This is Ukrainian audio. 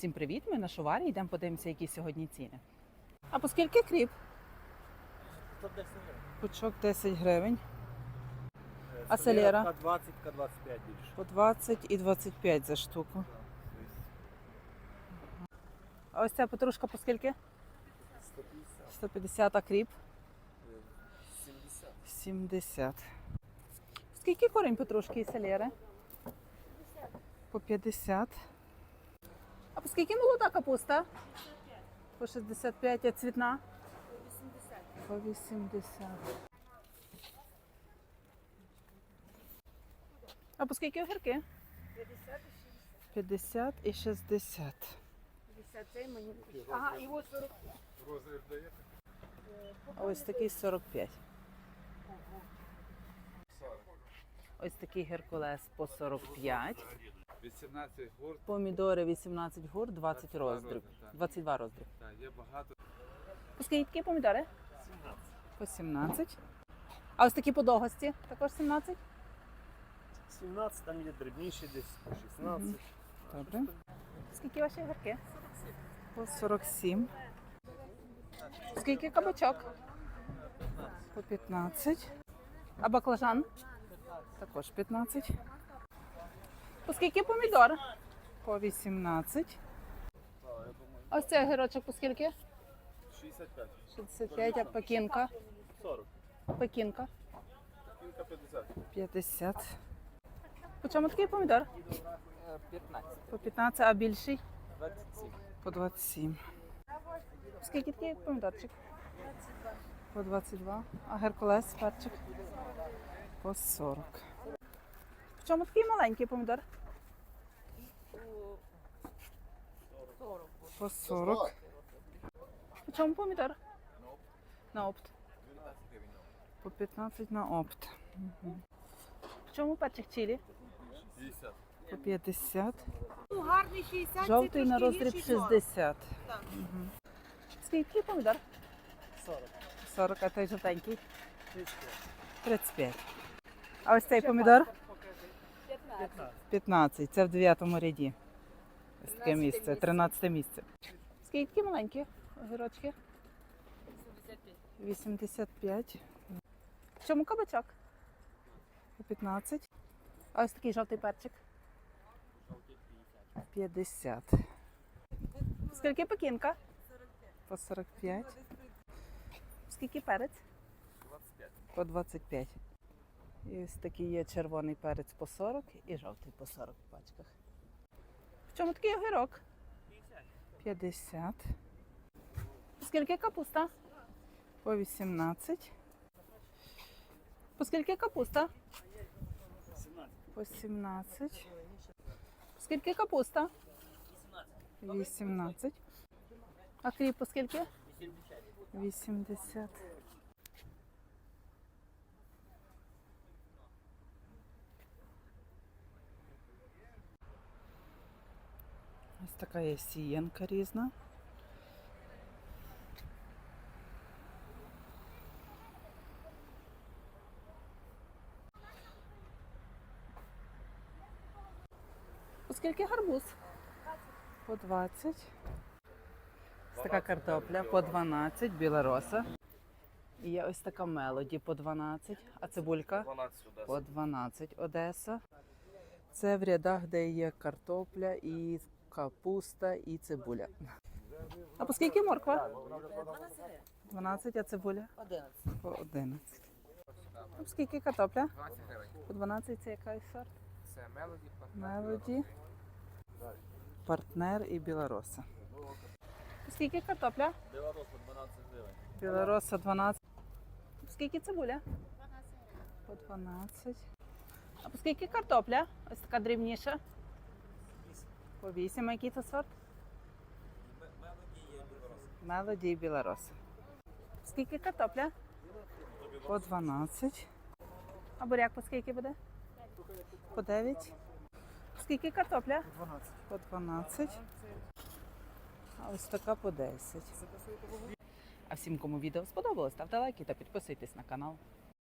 Всім привіт! Ми на шуварі. Йдемо подивимося, які сьогодні ціни. А по скільки кріп? Пучок 10 гривень. А селера? К20, К25 більше. По 20 і 25 за штуку. А ось ця петрушка по скільки? 150. 150, а кріп? 70. 70. Скільки корінь петрушки і селери? По 50. А по скільки молода капуста? По 65, а цвітна? По 80. А по скільки огірки? 50 і 60. Ага, і от 40. А ось такий 45. Ось такий геркулес по 45. 18 гурт, Помідори 18 гур, 20 роздріб. так. 22 роздріб. так, є багато. По скільки помідори? По 17. А ось такі подовгості також 17? 17, там є дрібніші десь, по 16. Мгм. Добре. Скільки ваші огірки? По 47. Скільки кабачок? По 15. А баклажан? Також 15. По скільки помідор? По 18. Ось цей огірочок по скільки? 65. 65, а пекінка? 40. Пекінка? Кілька 50. 50. По чому такий помідор? 15. По 15, а більший? 27. По 27. Скільки такий помідорчик? По 22. А геркулес перчик? По 40. В чому такий маленький помідор? По 40. В чому помідор? На опт. По 15 на опт. Мгм. В чому перчик чилі? 50. По 50. Ну, гарний 60, Жовтий на роздріб 60. Так. Мгм. Скільки помідор? 40. 40, а той жовтенький? 35. 35. А ось цей помідор? 15. 15. Це в 9 ряді. Ось таке місце, 13 місце. Скільки маленькі огірочки? 85. В чому кабачок? По 15. А ось такий жовтий перчик? 50. Скільки пекінка? По 45. Скільки перець? 25. По 25. І ось такий є червоний перець по 40 і жовтий по 40 в пачках. Чому такий огірок? 50. Скільки капуста? По 18. По скільки капуста? 17. По 17. Скільки капуста? 18. А кріп по скільки? 80. Така є сієнка різна. Оскільки гарбуз? По 20. Ось така картопля по 12, біла роса. І є ось така мелоді по 12, а цибулька 12 сюди. по 12 Одеса. Це в рядах, де є картопля і капуста і цибуля. А по скільки морква? 12, а цибуля? 11. По 11. А по скільки картопля? 20 гривень. По 12 це який сорт? Це мелоді. Мелоді, партнер і білороса. По скільки картопля? Білорос по 12 гривень. Білороса 12. По скільки цибуля? По 12. А по скільки картопля? Ось така дрібніша. По 8. А який це сорт? Мелоді і білороса. Скільки картопля? По 12. А буряк по скільки буде? По 9. Скільки картопля? 12. По 12. А ось така по 10. А всім, кому відео сподобалось, ставте лайки та підписуйтесь на канал.